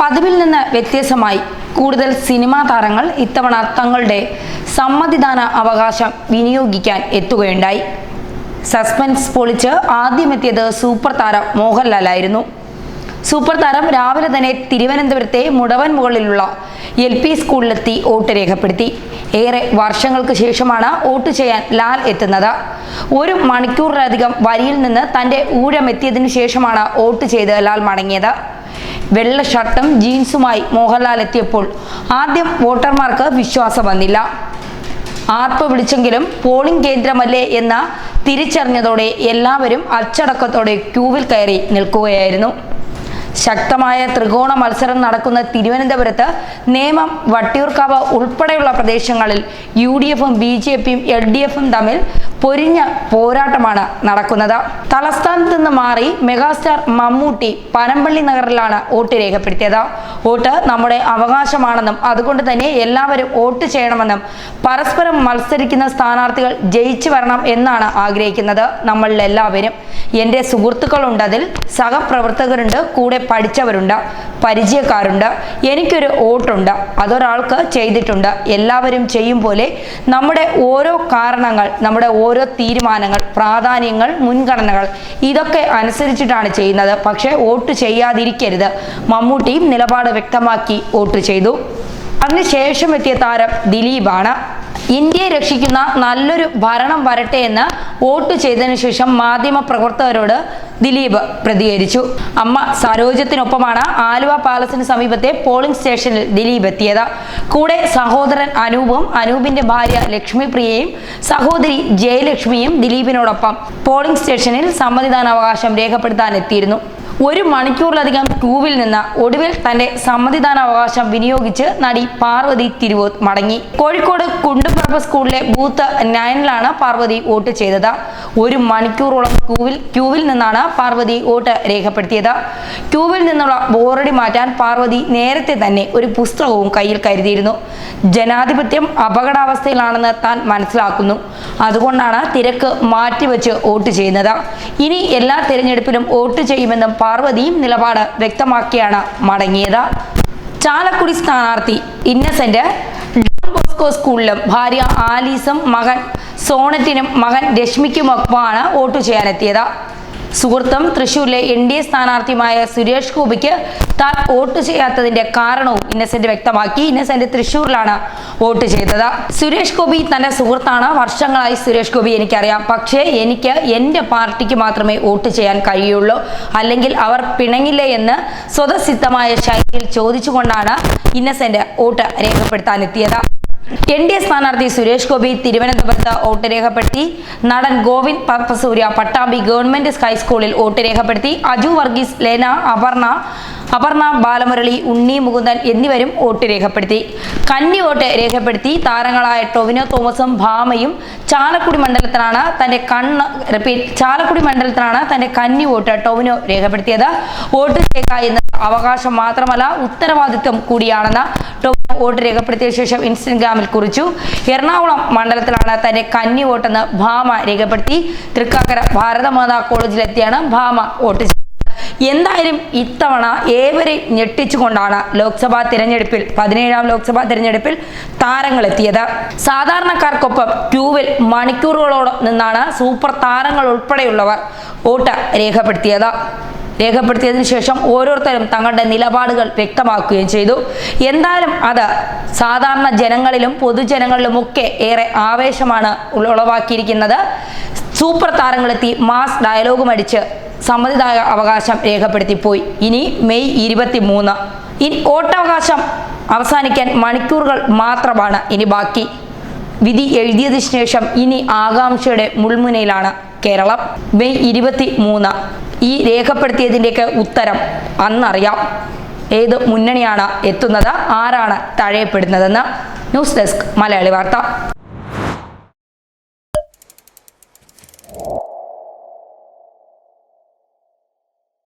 പതിവിൽ നിന്ന് വ്യത്യസ്തമായി. കൂടുതൽ സിനിമാ താരങ്ങൾ ഇത്തവണ തങ്ങളുടെ സമ്മതിദാന അവകാശം വിനിയോഗിക്കാൻ എത്തുകയുണ്ടായി. സസ്പെൻസ് പൊളിച്ച് ആദ്യമെത്തിയത് സൂപ്പർ താരം മോഹൻലാലായിരുന്നു. സൂപ്പർ താരം രാവിലെ തന്നെ തിരുവനന്തപുരത്തെ മുടവൻ മുകളിലുള്ള എൽ പി സ്കൂളിലെത്തി വോട്ട് രേഖപ്പെടുത്തി. ഏറെ വർഷങ്ങൾക്ക് ശേഷമാണ് വോട്ട് ചെയ്യാൻ ലാൽ എത്തുന്നത്. ഒരു മണിക്കൂറിലധികം വരിയിൽ നിന്ന് തന്റെ ഊഴമെത്തിയതിനു ശേഷമാണ് വോട്ട് ചെയ്ത് ലാൽ മടങ്ങിയത്. വെള്ള ഷർട്ടും ജീൻസുമായി മോഹൻലാൽ എത്തിയപ്പോൾ ആദ്യം വോട്ടർമാർക്ക് വിശ്വാസം വന്നില്ല. ആർപ്പ് വിളിച്ചെങ്കിലും പോളിംഗ് കേന്ദ്രമല്ലേ എന്ന തിരിച്ചറിഞ്ഞതോടെ എല്ലാവരും അച്ചടക്കത്തോടെ ക്യൂവിൽ കയറി നിൽക്കുകയായിരുന്നു. ശക്തമായ ത്രികോണ മത്സരം നടക്കുന്ന തിരുവനന്തപുരത്ത് നേമം വട്ടിയൂർക്കാവ് ഉൾപ്പെടെയുള്ള പ്രദേശങ്ങളിൽ യു ഡി എഫും ബി ജെ പിയും എൽ ഡി എഫും തമ്മിൽ പൊരിഞ്ഞ പോരാട്ടമാണ് നടക്കുന്നത്. തലസ്ഥാനത്ത് നിന്ന് മാറി മെഗാസ്റ്റാർ മമ്മൂട്ടി പനമ്പള്ളി നഗറിലാണ് വോട്ട് രേഖപ്പെടുത്തിയത്. വോട്ട് നമ്മുടെ അവകാശമാണെന്നും അതുകൊണ്ട് തന്നെ എല്ലാവരും വോട്ട് ചെയ്യണമെന്നും പരസ്പരം മത്സരിക്കുന്ന സ്ഥാനാർത്ഥികൾ ജയിച്ചു വരണം എന്നാണ് ആഗ്രഹിക്കുന്നത്. നമ്മളിൽ എല്ലാവരും എന്റെ സുഹൃത്തുക്കളുണ്ട് അതിൽ. സഹപ്രവർത്തകരുണ്ട്. കൂടെ പഠിച്ചവരുണ്ട് പരിചയക്കാരുണ്ട് എനിക്കൊരു ഓട്ടുണ്ട് അതൊരാൾക്ക് ചെയ്തിട്ടുണ്ട്. എല്ലാവരും ചെയ്യും പോലെ നമ്മുടെ ഓരോ കാരണങ്ങൾ നമ്മുടെ ഓരോ തീരുമാനങ്ങൾ പ്രാധാന്യങ്ങൾ മുൻഗണനകൾ ഇതൊക്കെ അനുസരിച്ചിട്ടാണ് ചെയ്യുന്നത്. പക്ഷേ വോട്ട് ചെയ്യാതിരിക്കരുത്. മമ്മൂട്ടിയും നിലപാട് വ്യക്തമാക്കി വോട്ട് ചെയ്തു. അതിനുശേഷം എത്തിയ താരം ദിലീപാണ്. ഇന്ത്യയെ രക്ഷിക്കുന്ന നല്ലൊരു ഭരണം വരട്ടെ എന്ന് വോട്ട് ചെയ്തതിനു ശേഷം മാധ്യമ പ്രവർത്തകരോട് ദിലീപ് പ്രതികരിച്ചു. അമ്മ സരോജത്തിനൊപ്പമാണ് ആലുവ പാലസിന് സമീപത്തെ പോളിംഗ് സ്റ്റേഷനിൽ ദിലീപ് എത്തിയത്. കൂടെ സഹോദരൻ അനൂപും അനൂപിന്റെ ഭാര്യ ലക്ഷ്മിപ്രിയയും സഹോദരി ജയലക്ഷ്മിയും ദിലീപിനോടൊപ്പം പോളിംഗ് സ്റ്റേഷനിൽ സമ്മതിദാനാവകാശം രേഖപ്പെടുത്താൻ എത്തിയിരുന്നു. ഒരു മണിക്കൂറിലധികം ക്യൂവിൽ നിന്ന് ഒടുവിൽ തന്റെ സമ്മതിദാനാവകാശം വിനിയോഗിച്ച് നടി പാർവതി തിരുവോത്ത് മടങ്ങി. കോഴിക്കോട് കുണ്ടുപറമ്പ് സ്കൂളിലെ ബൂത്ത് നയനിലാണ് പാർവതി വോട്ട് ചെയ്തത്. ഒരു മണിക്കൂറോളം ക്യൂവിൽ ക്യൂവിൽ നിന്നാണ് പാർവതി വോട്ട് രേഖപ്പെടുത്തിയത്. ക്യൂവിൽ നിന്നുള്ള ബോറടി മാറ്റാൻ പാർവതി നേരത്തെ തന്നെ ഒരു പുസ്തകവും കയ്യിൽ കരുതിയിരുന്നു. ജനാധിപത്യം അപകടാവസ്ഥയിലാണെന്ന് താൻ മനസ്സിലാക്കുന്നു. അതുകൊണ്ടാണ് തിരക്ക് മാറ്റിവെച്ച് വോട്ട് ചെയ്യുന്നത്. ഇനി എല്ലാ തിരഞ്ഞെടുപ്പിലും വോട്ട് ചെയ്യുമെന്നും പാർവതിയും നിലപാട് വ്യക്തമാക്കിയാണ് മടങ്ങിയത്. ചാലക്കുടി സ്ഥാനാർത്ഥി ഇന്നസെന്റ് ഡോൺ സ്കൂളിലും ഭാര്യ ആലീസും മകൻ സോണറ്റിനും മകൻ രശ്മിക്കുമൊപ്പമാണ് വോട്ട് ചെയ്യാനെത്തിയത്. സുഹൃത്തും തൃശൂരിലെ എൻ ഡി എ സ്ഥാനാർത്ഥിയുമായ സുരേഷ് ഗോപിക്ക് താൻ വോട്ട് ചെയ്യാത്തതിന്റെ കാരണവും ഇന്നസെന്റ് വ്യക്തമാക്കി. ഇന്നസെന്റ് തൃശൂരിലാണ് വോട്ട് ചെയ്തത്. സുരേഷ് ഗോപി തന്റെ സുഹൃത്താണ്. വർഷങ്ങളായി സുരേഷ് ഗോപി എനിക്കറിയാം. പക്ഷേ എനിക്ക് എന്റെ പാർട്ടിക്ക് മാത്രമേ വോട്ട് ചെയ്യാൻ കഴിയുള്ളൂ. അല്ലെങ്കിൽ അവർ പിണങ്ങില്ലേ എന്ന് സ്വതസിദ്ധമായ ശൈലിയിൽ ചോദിച്ചുകൊണ്ടാണ് ഇന്നസെന്റ് വോട്ട് രേഖപ്പെടുത്താനെത്തിയത് എൻ ഡി എ സ്ഥാനാർത്ഥി സുരേഷ് ഗോപി തിരുവനന്തപുരത്ത് വോട്ട് രേഖപ്പെടുത്തി. നടൻ ഗോവിന്ദ് പാർപ്പസൂര്യ പട്ടാമ്പി ഗവൺമെന്റ് ഹൈസ്കൂളിൽ വോട്ട് രേഖപ്പെടുത്തി. അജു വർഗീസ് ലേന അപർണ അപർണ ബാലമുരളി ഉണ്ണി മുകുന്ദൻ എന്നിവരും വോട്ട് രേഖപ്പെടുത്തി. കന്നി വോട്ട് രേഖപ്പെടുത്തി. താരങ്ങളായ ടൊവിനോ തോമസും ഭാമയും ചാലക്കുടി മണ്ഡലത്തിലാണ് തന്റെ കണ്ണ് റിപ്പീറ്റ് ചാലക്കുടി മണ്ഡലത്തിലാണ് തന്റെ കന്നി വോട്ട് ടൊവിനോ രേഖപ്പെടുത്തിയത്. വോട്ട് ചെയ്യുക എന്നത് അവകാശം മാത്രമല്ല ഉത്തരവാദിത്വം കൂടിയാണെന്ന് ടൊവിനോ വോട്ട് രേഖപ്പെടുത്തിയ ശേഷം ഇൻസ്റ്റഗ്രാമിൽ കുറിച്ചു. എറണാകുളം മണ്ഡലത്തിലാണ് തന്റെ കന്നി വോട്ടെന്ന് ഭാമ രേഖപ്പെടുത്തി. തൃക്കാക്കര ഭാരതമാതാ കോളേജിലെത്തിയാണ് ഭാമ വോട്ട് ചെയ്തത്. എന്തായാലും ഇത്തവണ ഏവരെയും ഞെട്ടിച്ചുകൊണ്ടാണ് ലോക്സഭാ തിരഞ്ഞെടുപ്പിൽ പതിനേഴാം ലോക്സഭാ തിരഞ്ഞെടുപ്പിൽ താരങ്ങളെത്തിയത്. സാധാരണക്കാർക്കൊപ്പം ക്യൂവിൽ മണിക്കൂറുകളോളം നിന്നാണ് സൂപ്പർ താരങ്ങൾ ഉൾപ്പെടെയുള്ളവർ വോട്ട് രേഖപ്പെടുത്തിയത്. രേഖപ്പെടുത്തിയതിനു ശേഷം ഓരോരുത്തരും തങ്ങളുടെ നിലപാടുകൾ വ്യക്തമാക്കുകയും ചെയ്തു. എന്തായാലും അത് സാധാരണ ജനങ്ങളിലും പൊതുജനങ്ങളിലുമൊക്കെ ഏറെ ആവേശമാണ് ഉളവാക്കിയിരിക്കുന്നത്. സൂപ്പർ താരങ്ങളെത്തി മാസ് ഡയലോഗും അടിച്ച് സമ്മതിദായ അവകാശം രേഖപ്പെടുത്തിപ്പോയി. ഇനി മെയ് ഇരുപത്തി മൂന്ന് ഇനി വോട്ടവകാശം അവസാനിക്കാൻ മണിക്കൂറുകൾ മാത്രമാണ് ഇനി ബാക്കി. വിധി എഴുതിയതിനു ശേഷം ഇനി ആകാംക്ഷയുടെ മുൾമുനയിലാണ്. കേരളം. മെയ് ഇരുപത്തി മൂന്ന് ഈ രേഖപ്പെടുത്തിയതിന്റെയൊക്കെ ഉത്തരം അന്നറിയാം. ഏത് മുന്നണിയാണ് എത്തുന്നത്? ആരാണ് തഴയപ്പെടുന്നതെന്ന്? ന്യൂസ് ഡെസ്ക് മലയാളി വാർത്ത.